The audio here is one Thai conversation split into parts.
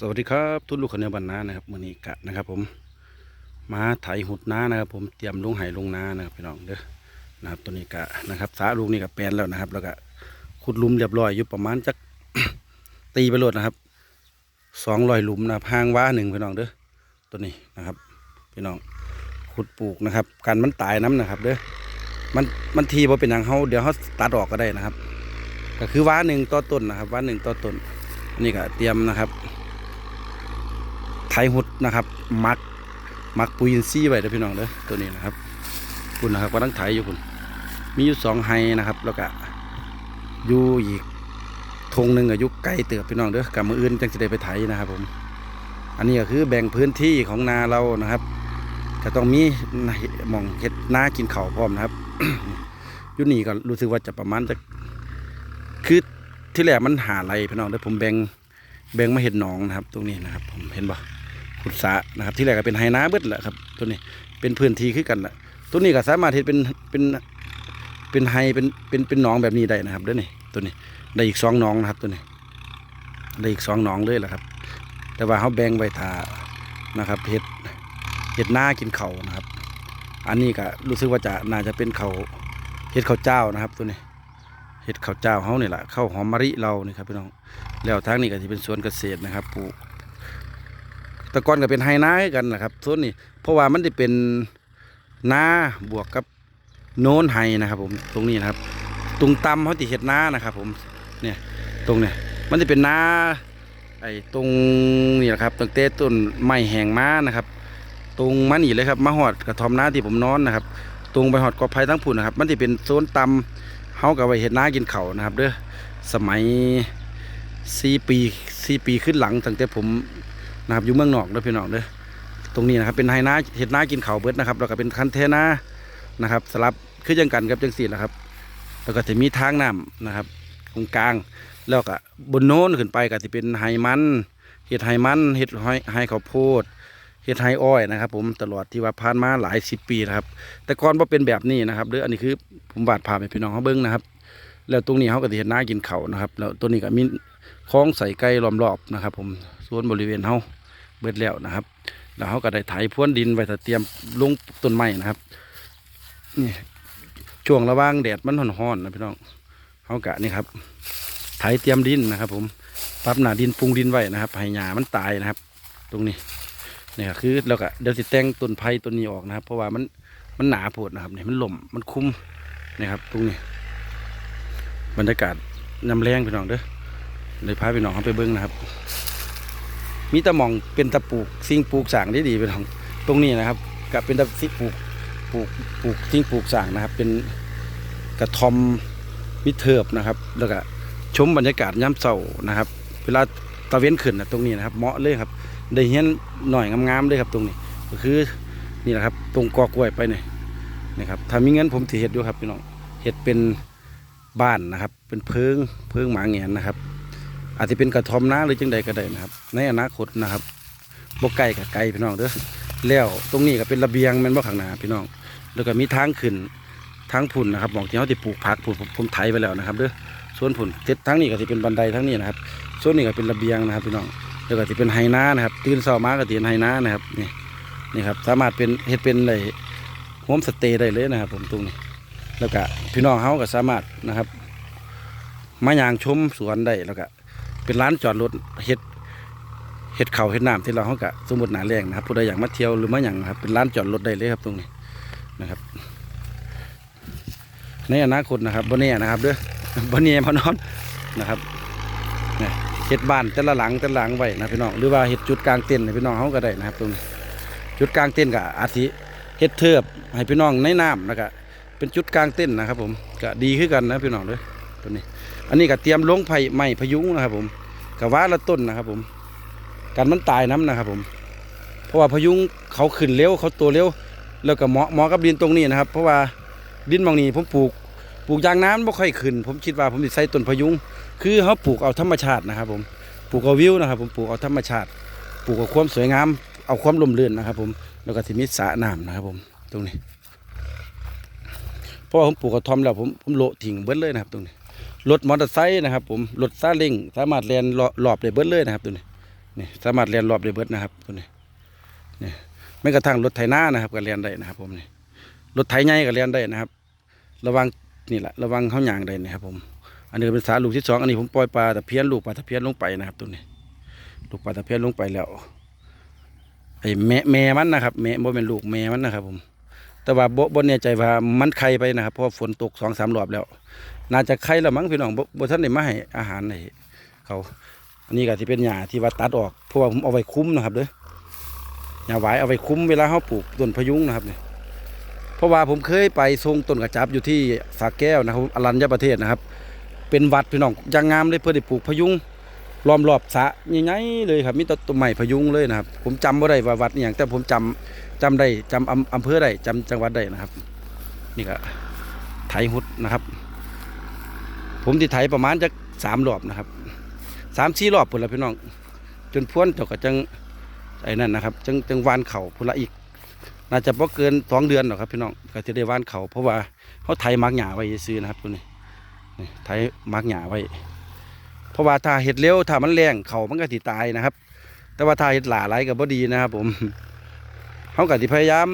สวัสดีครับทุกลูกคนในบ้านนานะครับมือนี้กะนะครับ ผมมาไถหุดนานะครับ ผมเตรียมลงไหลงนานะครับพี่น้องเด้อนะครับตัวนี้กะนะครับสาลูกนี่กะแปลนแล้วนะครับ แล้วก็ขุดลุมเรียบร้อยอยู่ประมาณจักตีไปโหลดนะครับสองรอยหลุมนะครับห่างว้าหนึ่งพี่น้องเด้อตัวนี้นะครับพี่น้องขุดปลูกนะครับกันมันตายน้ำนะครับเด้อมันมันทีพอเป็นอย่างเขาเดี๋ยวเขาตัดออกก็ได้นะครับ ก็คือว้าหนึ่งต่อต้นนะครับว้าหนึ่งต่อต้นนี่ก็เตรียมนะครับ ไถหุดนะครับ มักมักปุยินทรีย์ไว้เด้อพี่น้องเด้อตัวนี้นะครับคุณนะครับกำลังไถอยู่คุณมีอยู่สองไฮนะครับ แล้วก็อยู่อีกทงหนึ่งอายุใกล้เติบพี่น้องเด้อกับมืออื่นจังจะได้ไปไถนะครับ ผม อันนี้ก็คือแบ่งพื้นที่ของนาเรานะครับก็ต้องมีหมองเห็ดนากินเขาพร้อมนะครับยุนี่ก็รู้สึกว่าจะประมาณจะคือที่แรกมันหาไรพี่น้องเด้อผมแบ่งแบ่งมาเห็ดหนองนะครับ ตรงนี้นะครับ ผมเห็นบ่ ขุดสระนะครับ ที่แรกก็เป็นไฮนาเบิดแหละครับ ตัวนี้เป็นพื้นที่คือกันแหละตัวนี้ก็สามารถเห็ดเป็นเป็นเป็นไฮเป็นเป็นเป็นหนองแบบนี้ได้นะครับเด้อนี่ตัวนี้ได้อีกสองหนองนะครับตัวนี้ได้อีกสองหนองเลยแหละครับ แต่ว่าเขาแบ่งไว้ทานะครับเห็ดเห็ดหน้ากินเขานะครับ อันนี้ก็รู้สึกว่าจะน่าจะเป็นเขาเห็ดเข้าเจ้านะครับ ตัวนี้เห็ดข้าวเจ้าเขาเนี่ยแหละข้าวหอมมะริเรานี่ครับพี่น้องแล้วทางนี้ก็จะเป็นสวนเกษตรนะครับปลูก ต่ก่อนก็เป็นไฮนาคือกันนะครับส่วนนี้เพราะว่ามันจะเป็นนาบวกกับโน้นไฮนะครับ ผมตรงนี้นะครับ ตรงตำเขาติเห็ดนานะครับ ผมเนี่ยตรงเนี่ยมันจะเป็นนาไอ้ตรงนี่แหละครับตั้งแต่ต้นไม้แห้งมานะครับ ตรงมานี่เลยครับมาหอดกระทอมนาที่ผมนอนนะครับ ตรงไปหอดกอไผ่ทั้งผุนนะครับ มันจะเป็นโซนตำเขากับไว้เห็ดนากินเขานะครับเด้อสมัยสี่ปีสี่ปีขึ้นหลังตั้งแต่ผม นะครับอยู่เมืองนอกเด้อพี่น้องเด้อตรงนี้นะครับเป็นไฮนาเห็ดนากินเขาเบิดนะครับแล้วก็เป็นคันเทนานะครับสลับคือจังกันกับจังสีนะครับ แล้วก็จะมีทางน้ำนะครับตรงกลาง แล้วก็บนโน้นขึ้นไปก็จะเป็นไฮมันเห็ดไฮมันเห็ดไฮไฮข้าวโพดเห็ดไฮอ้อยนะครับ ผมตลอดที่ว่าผ่านมาหลายสิบปีนะครับ แต่ก่อนว่าเป็นแบบนี้นะครับเด้ออันนี้คือผมบาดพาไปพี่น้องเขาเบิ้งนะครับ แล้วตรงนี้เขาก็จะเห็ดนากินเขานะครับ แล้วตัวนี้ก็มีคล้องใส่ไก่ล้อมรอบนะครับ ผมส่วนบริเวณเขา เบิดแล้วนะครับ แล้วเขาก็ได้ไถพรวนดินไว้ถ้าเตรียมลงต้นไม้นะครับนี่ช่วงระว่างแดดมันร้อนๆนะพี่น้องเขากะนี่ครับไถเตรียมดินนะครับ ผมปรับหนาดินปรุงดินไว้นะครับให้หญ้ามันตายนะครับ ตรงนี้เนี่ยคือแล้วก็เดี๋ยวสิแต่งต้นไผ่ต้นนี้ออกนะครับ เพราะว่ามันมันหนาโพดนะครับเนี่ยมันหล่มมันคุ้มนี่ครับ ตรงนี้ บรรยากาศยำแรงพี่น้องเด้อเลยพาพี่น้องเขาไปเบิ้งนะครับ มีตะมองเป็นตะปลูกสิ่งปลูกสางได้ดีไปทางตรงนี้นะครับกับเป็นตะสิ่งปลูกปลูกปลูกสิ่งปลูกสางนะครับ เป็นกระทอมมิเทิบนะครับ แล้วก็ชมบรรยากาศย่ำเศร้านะครับ เวลาตะเว้นขึ้นนะตรงนี้นะครับ เหมาะเลยครับ ได้เห็นหน่อยงามๆเลยครับตรงนี้ ก็คือนี่แหละครับ ตรงกอกล้วยไปเนี่ยนะครับถ้ามีเงินผมถือเห็ดด้วยครับพี่น้องเห็ดเป็นบ้านนะครับ เป็นเพิงเพิงหมาแงนนะครับ อาจจะเป็นกระทอมนาหรือจังใดก็ได้นะครับ ในอนาคตนะครับบ่ไกลกับไกลพี่น้องเด้อแล้วตรงนี้ก็เป็นระเบียงแม่นบ่ข้างหน้าพี่น้อง แล้วก็มีทางขึ้นทางพุ่นนะครับหมองที่เขาที่ปลูกผักพุ่นผมไถไปแล้วนะครับเด้อส่วนพุ่นเจ็ดทั้งนี้ก็จะเป็นบันไดทั้งนี้นะครับ ส่วนนี้ก็เป็นระเบียงนะครับพี่น้องแล้วก็จะเป็นไฮน้านะครับ ตื่นเช้ามาก็จะเป็นไฮน้านะครับนี่นี่ครับสามารถเป็นเฮ็ดเป็นเลยโฮมสเตย์ได้เลยนะครับ ผมตรงนี้แล้วก็พี่น้องเขาก็สามารถนะครับ มายางชมสวนได้แล้วก็ เป็นร้านจอดรถเฮ็ดเฮ็ดเขาเฮ็ดน้ำที่เราเขากะสมมติหนาแรงนะครับผู้ใดอยากมาเที่ยวหรือมาอย่างนะครับเป็นร้านจอดรถได้เลยครับตรงนี้นะครับ ในอนาคตนะครับบนนี้นะครับเด้อบนนี้พอนอนนะครับเนี่ยเฮ็ดบ้านแต่ละหลังแต่ละหลังไว้นะพี่น้องหรือว่าเฮ็ดจุดกลางเต็นท์ให้พี่น้องเขาก็ได้นะครับ ตรงนี้จุดกลางเต็นท์ก็อาจสิเฮ็ดเทิบให้พี่น้องในน้ำนะครับเป็นจุดกลางเต็นท์นะครับผมก็ดีขึ้นกันนะพี่น้องเด้อตัวนี้ อันนี้ก็เตรียมลงไผ่ไม้พยุงนะครับ ผมกับว่าละต้นนะครับ ผมกันมันตายน้ำนะครับ ผม เพราะว่าพยุงเขาขึ้นเร็วเขาโตเร็วแล้วก็เหมาะเหมาะกับดินตรงนี้นะครับ เพราะว่าดินบางนี้ผมปลูกปลูกยางน้ำไม่ค่อยขึ้น ผมคิดว่าผมจะใส่ต้นพยุงคือเขาปลูกเอาธรรมชาตินะครับ ผมปลูกเอาวิวนะครับ ผมปลูกเอาธรรมชาติปลูกเอาความสวยงาม เอาความลมเรื่นนะครับ ผมแล้วก็ที่มีสระน้ำนะครับ ผมตรงนี้เพราะว่าผมปลูกกระท่อมแล้วผมผมโละทิ้งเบิดเลยนะครับตรงนี้ รถมอเตอร์ไซค์นะครับ ผมรถซาเล้งสามารถแล่นรอบได้เบิดเลยนะครับตัวนี้นี่สามารถเรียนรอบได้เบิดนะครับตัวนี้นี่ไม่กระทั่งรถไถนานะครับก็เรียนได้นะครับ ผมนี่รถไถใหญ่ก็เรียนได้นะครับ ระวังนี่แหละระวังเขาหยางได้นะครับ ผม อันนี้เป็นสาลูกที่สองอันนี้ผมปล่อยปลาตะเพียนลูกปลาตะเพียนลงไปนะครับตัวนี้ ลูกปลาตะเพียนลงไปแล้วไอ้แม่แม่มันนะครับแม่บ่เป็นลูกแม่มันนะครับ ผม แต่ว่าบ่บ่แน่ใจว่ามันไข่ไปนะครับเพราะฝนตกสองสามรอบแล้ว น่าจะไข่ล้วมั้งพี่น้องบท่านได้มาให้อาหารให้เขาอันนี้ก็ที่เป็นหญ้าที่ว่าตัดออกเพราะว่าผมเอาไว้คุ้มนะครับเด้อหญ้าหวายเอาไว้คุ้มเวลาเขาปลูกต้นพยุงนะครับเนี่ยเพราะว่าผมเคยไปทรงต้นกระจับอยู่ที่สาแก้วนะครับอรัญญประเทศนะครับ เป็นวัดพี่น้องยังงามเลยเพื่อได้ปลูกพยุงล้อมรอบสะใหญ่ๆเลยครับมีต้นไม้พยุงเลยนะครับ ผมจำบ่าได้ว่าวัดอย่างแต่ผมจำจำได้จำอำอำเภอได้จำจังหวัดได้นะครับ นี่ก็ไถหุดนะครับ ผมที่ไถประมาณจะสามรอบนะครับสามสี่รอบพุ่นละพี่น้อง จนพ้วนเจาก็จังไอ้นั่นนะครับ จังจังวานเข่าพุ่นละอีก น่าจะพอเกินสองเดือนหรอกครับพี่น้องก็จะได้วานเขาเพราะว่าเขาไถมักหญ้าไว้ซื้อนะครับตัวนี้นี่ไถมักหญ้าไว้ เพราะว่าถ้าเห็ดเร็วถ้ามันแรงเข่ามันก็สิตายนะครับ แต่ว่าถ้าเห็ดหลาไรก็บ่ดีนะครับ ผมเขาก็สิพยายาม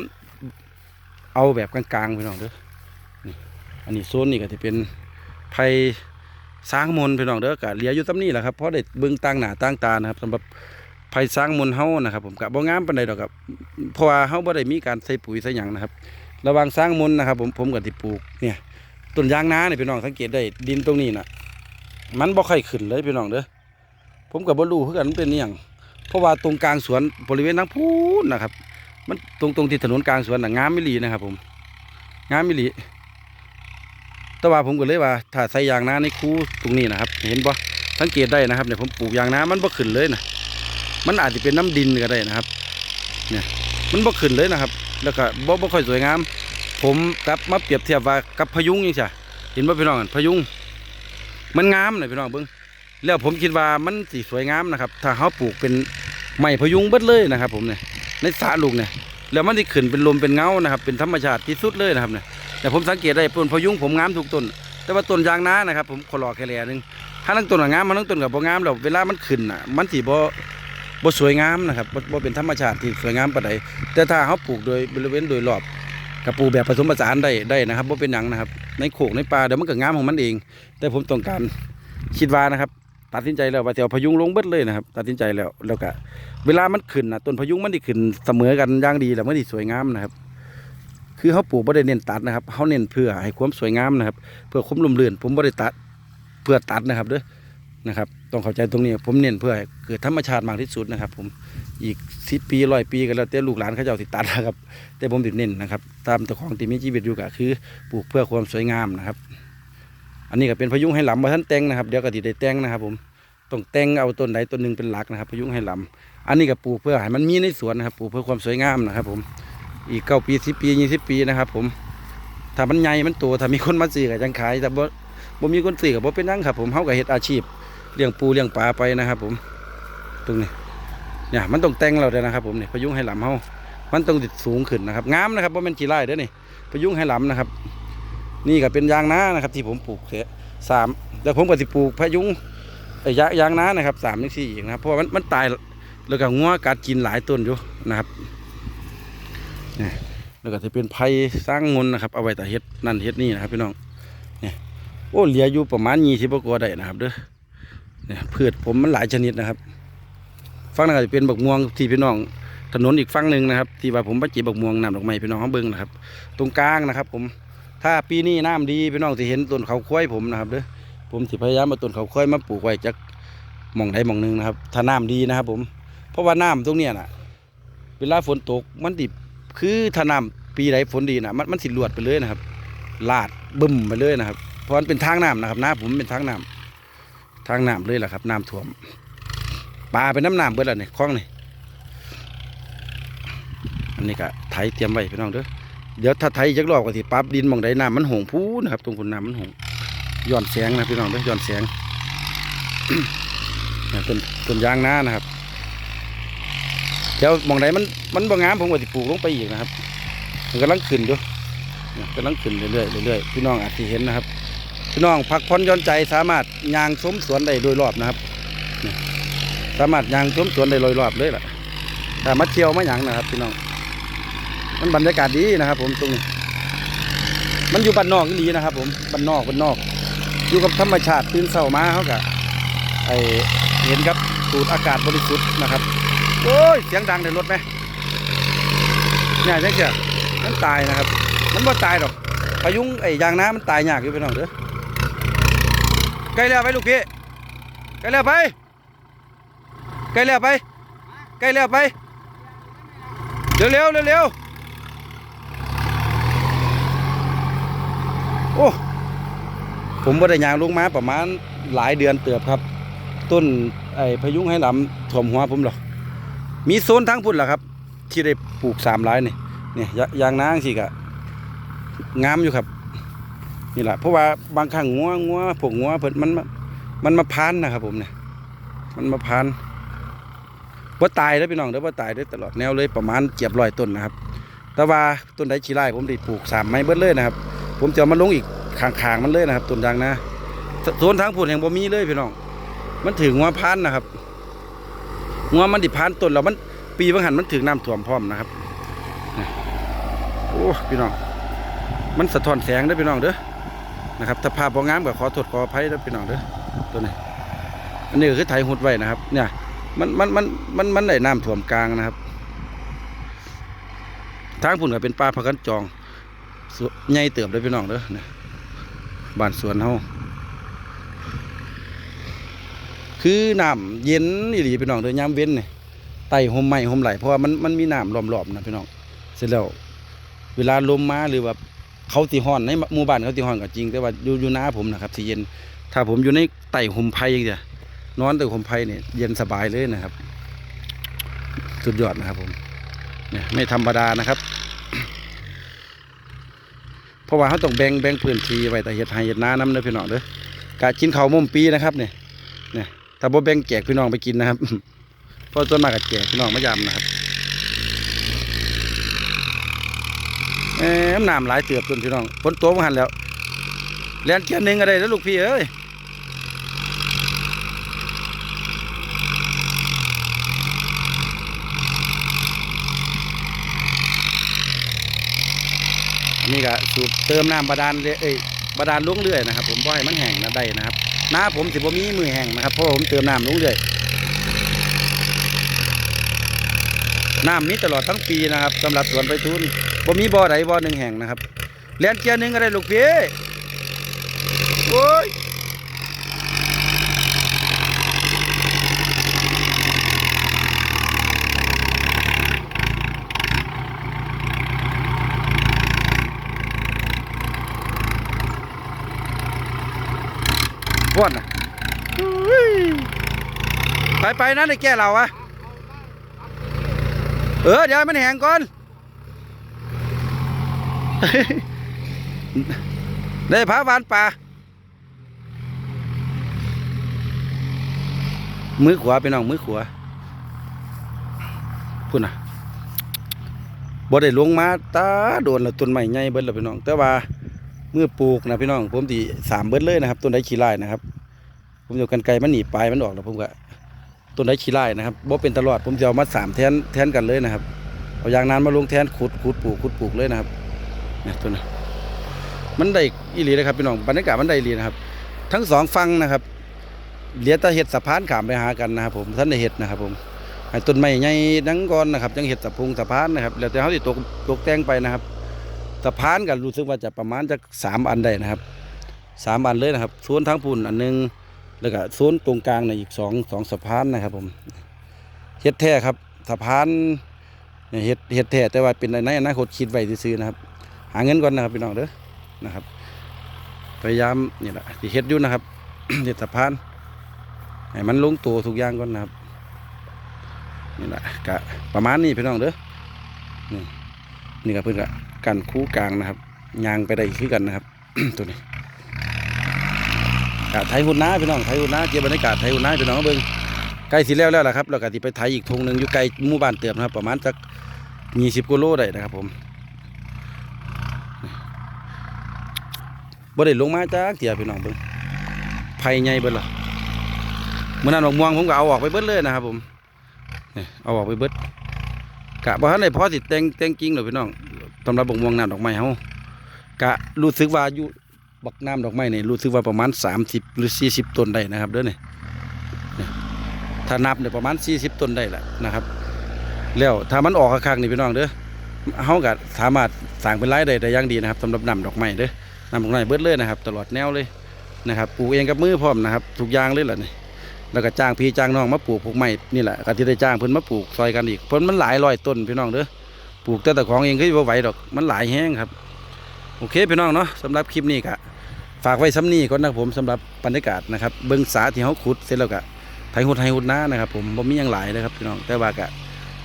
เอาแบบกลางๆพี่น้องเด้อนี่อันนี้โซนนี่ก็จะเป็น ไผ่สร้างมนพี่น้องเด้อก็เหลียอยู่ตำนี้แหละครับเพราะได้เบิ่งต่างหน้าต่างตานะครับสำหรับไผ่สร้างมนเฮานะครับผมก็บ่งามปานใดดอกครับเพราะว่าเฮาบ่ได้มีการใส่ปุ๋ยใส่หยังนะครับ ระหวังสร้างมนนะครับ ผมผมก็สิปลูกเนี่ยต้นยางนาเนี่ยพี่น้องสังเกตได้ดินตรงนี้น่ะ มันบ่ค่อยขึ้นเลยพี่น้องเด้อผมก็บ่รู้คือกันมันเป็นอหยังเพราะว่าตรงกลางสวนบริเวณทั้งพูนนะครับ มันตรงตรงที่ถนนกลางสวนน่ะงามมิลีนะครับ ผมงามมิลี แต่ว่าผมก็เลยว่าถ้าใส่ยางนาในคูตรงนี้นะครับ เห็นบ่สังเกตได้นะครับเนี่ยผมปลูกยางนามันบ่ขึ้นเลยนะมันอาจจะเป็นน้ำดินก็ได้นะครับ เนี่ยมันบ่ขึ้นเลยนะครับ แล้วก็บ่บ่ค่อยสวยงาม ผมกลับมาเปรียบเทียบว่ากับพยุงนี่จ้เห็นบ่พี่น้องพยุง มันงามเลยพี่น้องเบิ้งแล้วผมคิดว่ามันสีสวยงามนะครับ ถ้าเขาปลูกเป็นไม้พยุงเบิดเลยนะครับ ผมเนี่ยในสระลูกเนี่ยแล้วมันที่ขึ้นเป็นลมเป็นเงานะครับ เป็นธรรมชาติที่สุดเลยนะครับเนี่ย แต่ผมสังเกตได้ต้นพยุงผมงามทุกต้นแต่ว่าต้นยางนานะครับ ผมขอรอแค่แลหนึงถ้าทั้งต้นงามมันทั้งต้นกับบ่งามแล้วเวลามันขึ้นอะ มันสีบ่บ่สวยงามนะครับบ่บ่เป็นธรรมชาติที่สวยงามปานใดแต่ถ้าเขาปลูกโดยบริเวณโดยรอบกับปลูกแบบผสมผสานได้ได้นะครับบ่เป็นหยังนะครับ ในโขกในป่าเดี๋ยวมันก็งามของมันเอง แต่ผมต้องการคิดว่านะครับ ตัดสินใจแล้วว่าจะเอาพยุงลงเบิดเลยนะครับ ตัดสินใจแล้วแล้วก็เวลามันขึ้นนะต้นพยุงมันได้ขึ้นเสมอกันอย่างดีแล้วมันได้สวยงามนะครับ คือเขาปลูกไม่ได้เน้นตัดนะครับเขาเน้นเพื่อให้ความสวยงามนะครับ เพื่อความลุ่มลื่นผมไม่ได้ตัดเพื่อตัดนะครับเด้อนะครับ ต้องเข้าใจตรงนี้ผมเน้นเพื่อเกิดธรรมชาติมากที่สุดนะครับ ผมอีกสิบปีร้อยปีก็แล้วแต่ลูกหลานเขาจะเอาติดตัดนะครับ แต่ผมติดเน้นนะครับ ตามเจ้าของที่มีชีวิตอยู่ก็คือปลูกเพื่อความสวยงามนะครับ อันนี้ก็เป็นพยุงให้หลำมาท่านแต่งนะครับ เดี๋ยวก็ติได้แต่งนะครับ ผมต้องแต่งเอาต้นใดต้นหนึ่งเป็นหลักนะครับ พยุงให้หลำอันนี้ก็ปลูกเพื่อให้มันมีในสวนนะครับ ปลูกเพื่อความสวยงามนะครับ ผม อีกเก้าปีสิบปียี่สิบปีนะครับ ผมถ้ามันใหญ่มันโตถ้ามีคนมาซื้อก็ยังขายแต่บ่บ่มีคนซื้อก็บ่เป็นหยังครับ ผมเฮาก็เฮ็ดอาชีพเลี้ยงปูเลี้ยงปลาไปนะครับ ผม ตรงนี้เนี่ยมันต้องแต่งเราเด้อนะครับ ผมเนี่ยพยุงให้หลำเฮามันต้องติดสูงขึ้นนะครับงามนะครับบ่แม่นขี้ไร่เด้อนี่พยุงให้หลำนะครับ นี่ก็เป็นยางนานะครับ ที่ผมปลูกเสียสามแล้วผมก็สิปลูกพยุงยายางนานะครับสามถึงสี่อีกนะครับเพราะมันมันตายแล้วก็งัวกัดกินหลายต้นอยู่นะครับ นี่แล้วก็จะเป็นไผ่สร้างงนนะครับ เอาไว้แต่เฮ็ดนั่นเฮ็ดนี่นะครับพี่น้องเนี่ยโอ้เหลืออยู่ประมาณยี่สิบกว่าได้นะครับเด้อเนี่ยพืชผมมันหลายชนิดนะครับฝั่งนั้นก็จะเป็นบักม่วงที่พี่น้องถนนอีกฝั่งหนึ่งนะครับ ที่ว่าผมไปจีบบักม่วงนำดอกไม้พี่น้องเขาเบิ้งนะครับ ตรงกลางนะครับ ผมถ้าปีนี้น้ำดีพี่น้องสิเห็นต้นเขาควายผมนะครับเด้อผมสิพยายามเอาต้นเขาควายมาปลูกไว้จักหมองใดหมองหนึ่งนะครับ ถ้าน้ำดีนะครับ ผม เพราะว่าน้ำตรงเนี้ยน่ะเวลาฝนตกมันดิ คือถ้าน้ำปีใดฝนดีนะมันมันสิลวดไปเลยนะครับ ลาดบึ้มไปเลยนะครับ เพราะมันเป็นทางน้ำนะครับน้าผมเป็นทางน้ำทางน้ำเลยแหละครับน้ำท่วมปลาเป็นน้ำน้ำเบิดแล้วเนี่ยคล้องนี่อันนี้ก็ไถเตรียมไว้พี่น้องเด้อเดี๋ยวถ้าไทยจักรอบก็สิปรับดินมองใดน้ำมันหงพูนะครับ ตรงคุณน้ำมันหงย้อนแสงนะพี่น้องเด้อย้อนแสงเนี่ยต้นต้นยางน้านะครับ ดี๋ยวมองใดมันมันบ่งงามผมก็สิปลูกลงไปอีกนะครับมันกำลังขึ้นอยู่เนี่ยกำลังขึ้นเรื่อยๆเรื่อยๆพี่น้องอาจจะเห็นนะครับ พี่น้องพักผ่อนย้อนใจสามารถยางสมสวนได้โดยรอบนะครับ สามารถยางชมสวนได้ลอยรอบเลยล่ะแต่มาเที่ยวมาหยังนะครับ พี่น้องมันบรรยากาศดีนะครับ ผมตรงนี้มันอยู่บ้านนอกดีนะครับ ผมบ้านนอกบ้านนอก อยู่กับธรรมชาติตื่นเช้ามาเขากะไอเห็นครับสูดอากาศบริสุทธิ์นะครับ โอ้ยเสียงดังในรถไหมเนี่ยจังเสียมันตายนะครับ มันบ่ตายหรอกพายุงไอ้ยางน้ำมันตายยากอยู่พี่น้องเด้อใกลแล้วไปลูกพี่ใกลแล้วไปใกลแล้วไปใกลแล้วไปเร็วเร็วเร็วเร็วโอ้ผมบ่ได้ยางลงมาประมาณหลายเดือนเติบครับ ต้นไอ้พายุงให้ลำถ่วมหัวผมหรอก มีโซนทั้งพุ่นแหละครับ ที่ได้ปลูกสามไร่นี่เนี่ยยางนางสิกะงามอยู่ครับ นี่แหละเพราะว่าบางครั้งงัวงัวพวกงัวเพิ่นมันมันมาพานนะครับ ผมเนี่ยมันมาพานว่าตายแล้วพี่น้องเด้อว่าตายได้ตลอดแนวเลยประมาณเจ็บร้อยต้นนะครับ แต่ว่าต้นไดชีไร่ผมได้ปลูกสามไม้เบิดเลยนะครับ ผมจะมาลงอีกข้างๆมันเลยนะครับต้นยางนะโซนทางพุ่นแห่งบ่มีเลยพี่น้อง มันถึงงัวพันนะครับ งัวมันดิพันต้นแล้วมันปีบางหันมันถึงน้ำท่วมพร้อมนะครับโอ้พี่น้อง มันสะท้อนแสงเด้พี่น้องเด้อนะครับถ้าภาพบ่งามก็ขอโทษขออภัยเด้พี่น้องเด้อตัวนี้อันนี้คือไถหุดไว้นะครับ เนี่ย มันมันมันมันมันได้น้ำท่วมกลางนะครับ ทางพุ่นก็เป็นป่าพักกันจองใหญ่เติบเลยพี่น้องเด้อเนี่ยบ้านสวนเฮา คือน้ำเย็นอีหลีพี่น้องเด้อยามเว้นนี่ไต่ห่มไม้ห่มไหลเพราะว่ามันมันมีน้ำล้อมๆนะพี่น้องเสร็จแล้วเวลาลมมาหรือว่าเขาตีห้อนในหมู่บ้านเขาตีห้อนก็จริง แต่ว่าอยู่อยู่นาผมนะครับสีเย็น ถ้าผมอยู่ในไต่ห่มไผ่ย่างเดียนอนแต่ห่มไผ่เนี่ยเย็นสบายเลยนะครับ สุดยอดนะครับผมเนี่ยไม่ธรรมดานะครับเพราะว่าเขาต้องแบ่งแบ่งพื้นที่ไว้แต่เห็ดไห้เห็ดนาน้ำเด้อพี่น้องเด้อกากินเขามุมปีนะครับเนี่ยเนี่ย ถ้าบ่แบ่งแจกพี่น้องไปกินนะครับเพราะต้นมากกับแจกพี่น้องมายำนะครับเอ้มน้ำหลายเตือบต้นพี่น้องฝนตัวมาหันแล้วเลียนเกียนหนึ่งอะไรแล้วลูกพี่เอ้ยนี่ก็สูบเติมน้ำบาดาลเอยเอ้ยบาดาลลงเรื่อยนะครับ ผมบ่ให้มันแห้งนะได้นะครับ น้าผมสิบ่มีมือแห้งนะครับเพราะผมเติมน้ำลงเรื่อยน้ำมีตลอดทั้งปีนะครับสำหรับสวนไปทุนบ่มีบ่อใดบ่อหนึ่งแห่งนะครับเลียนเกียร์หนึ่งก็ได้ลูกพี่โอ้ย พ่นน่ะอุ้ยไปไปนั่นไอ้แก่เราอะเออเดี๋ยวให้มันแห้งก่อน ได้พาหวานป่ามือขวาไปน้องมือขวาพุ่นน่ะบ่ได้ลงมาตาโดนแล้วต้นไม้ใหญ่เบิดแล้วพี่น้อง แต่ว่า เมื่อปลูกนะพี่น้อง ผมที่สามเบิดเลยนะครับ ต้นไดขี้ไล่นะครับ ผมจะเอากันไกลมันหนีปลายมันออกแล้วผมก็ต้นไดขี้ไล่นะครับบ่เป็นตลอดผมจะเอามาสามแทนแทนกันเลยนะครับเอายางนานมาลงแทนขุดขุดปลูกขุดปลูกเลยนะครับเนี่ยต้นนั้มันได้อีหลีเลยครับพี่น้องบรรยากาศมันได้อีหลีนะครับ ทั้งสองฝั่งนะครับเหลียตะเห็ดสะพานขามไปหากันนะครับผมท่านได้เห็ดนะครับผมให้ต้นไม้ใหญ่ดังก่อนนะครับจังเห็ดสะพุงสะพานนะครับแล้วแต่เขาที่ตกตกแต่งไปนะครับ สะพานกันรู้สึกว่าจะประมาณจะสามอันได้นะครับสามอันเลยนะครับโซนทั้งพุ่นอันหนึงแล้วก็โซนตรงกลางในยอีกสองสองสะพานนะครับ ผมเห็ดแท้ครับสะพานเนี่ยเห็ดเห็ดแท้แต่ว่าเป็นในอนาคตคิดไว้ซื้อนะครับ หาเงินก่อนนะครับพี่น้องเด้อนะครับ พยายามนี่แหละที่เฮ็ดอยู่นะครับเฮ็ดสะพานให้มันลงตัวทุกอย่างก่อนนะครับนี่แหละกะประมาณนี้พี่น้องเด้อนี่ นี่ก็เพิ่อนก,กันคู่กลางนะครับยางไปได้คือกันนะครับ ตัวนี้กะไทยหุ่นน้าพี่น้องไทยหุ่นน้าเก็บบรรยากาศไทยหุ่นน้าพี่น้องเบิ่งใกล้สิแล้วแล้วล่ะครับแล้วก็สิไปไทยอีกทงหนึ่งอยู่ไกลหมู่บ้านเติมนะครับ ประมาณสัก20กิโลได้นะครับผมบ่ได้ลงมาจากเตียพี่น้องเบิ่งไผใหญ่เบิดล่ะเมื่อนั้นบอกม่วงผมก็เอาออกไปเบิ้ดเลยนะครับผมเอาออกไปเบิ้ด กะบ่ทันได้พอสิแต่งแต่งกิ่งหรอกพี่น้องสำหรับบอกม่วงน้ำดอกไม้เฮากะรู้สึกว่าอยู่บักน้ำดอกไม้นี่รู้สึกว่าประมาณ 30 หรือ 40ต้นได้นะครับเด้อนี่ถ้านับเนี่ยประมาณ 40ต้นได้แหละนะครับ แล้วถ้ามันออกข้างๆนี่พี่น้องเด้อเฮาก็สามารถสร้างเป็นรายได้ได้อย่างดีนะครับสำหรับน้ำดอกไม้เด้อน้ำดอกไม้เบิดเลยนะครับ ตลอดแนวเลยนะครับปลูกเองกับมือพร้อมนะครับทุกอย่างเลยล่ะนี่ แล้วก็จ้างพี่จ้างน้องมาปลูกพวกไม้นี่แหละก็ที่ได้จ้างเพิ่นมาปลูกซอยกันอีกเพิ่นมันหลายร้อยต้นพี่น้องเด้อปลูกแต่แต่ของเองก็บ่ไหวดอกมันหลายแห้งครับ โอเคพี่น้องเนาะสำหรับคลิปนี้ก็ฝากไว้ซ้ำนี้ก่อนนะครับผมสำหรับบรรยากาศนะครับเบิ่งสาที่เฮาขุดเสร็จแล้วก็ไถหุดไถหุดน้านะครับ ผมบ่มีหยังหลายนะครับพี่น้องแต่ว่าก็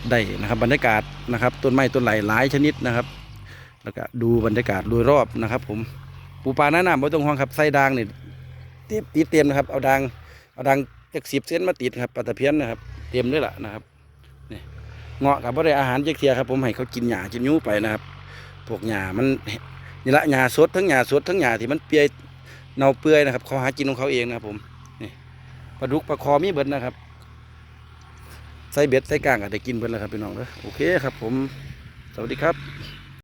ได้นะครับบรรยากาศนะครับต้นไม้ต้นไหลหลายชนิดนะครับ แล้วก็ดูบรรยากาศโดยรอบนะครับ ผมปูปลาหน้าหน้ำบ่ต้องห่วงครับใส่ดางนี่ติดติดเต็มนะครับเอาดางเอาดาง จากสิบเซนมาติดครับปลาตะเพียนนะครับ เต็มด้วยล่ะนะครับนี่เงาะกับบ่ได้อาหารเจ๊กเทียครับ ผมให้เขากินหญ้ากินยูไปนะครับ พวกหญ้ามันนี่ละหญ้าสดทั้งหญ้าสดทั้งหญ้าที่มันเปื่อยเน่าเปื่อยนะครับเขาหากินของเขาเองนะครับผมนี่ปลาดุกปลาคอมีเบิดนะครับใส่เบ็ดใส่กางก็ได้กินเบิดแล้วครับพี่น้องเด้อโอเคครับ ผม สวัสดีครับ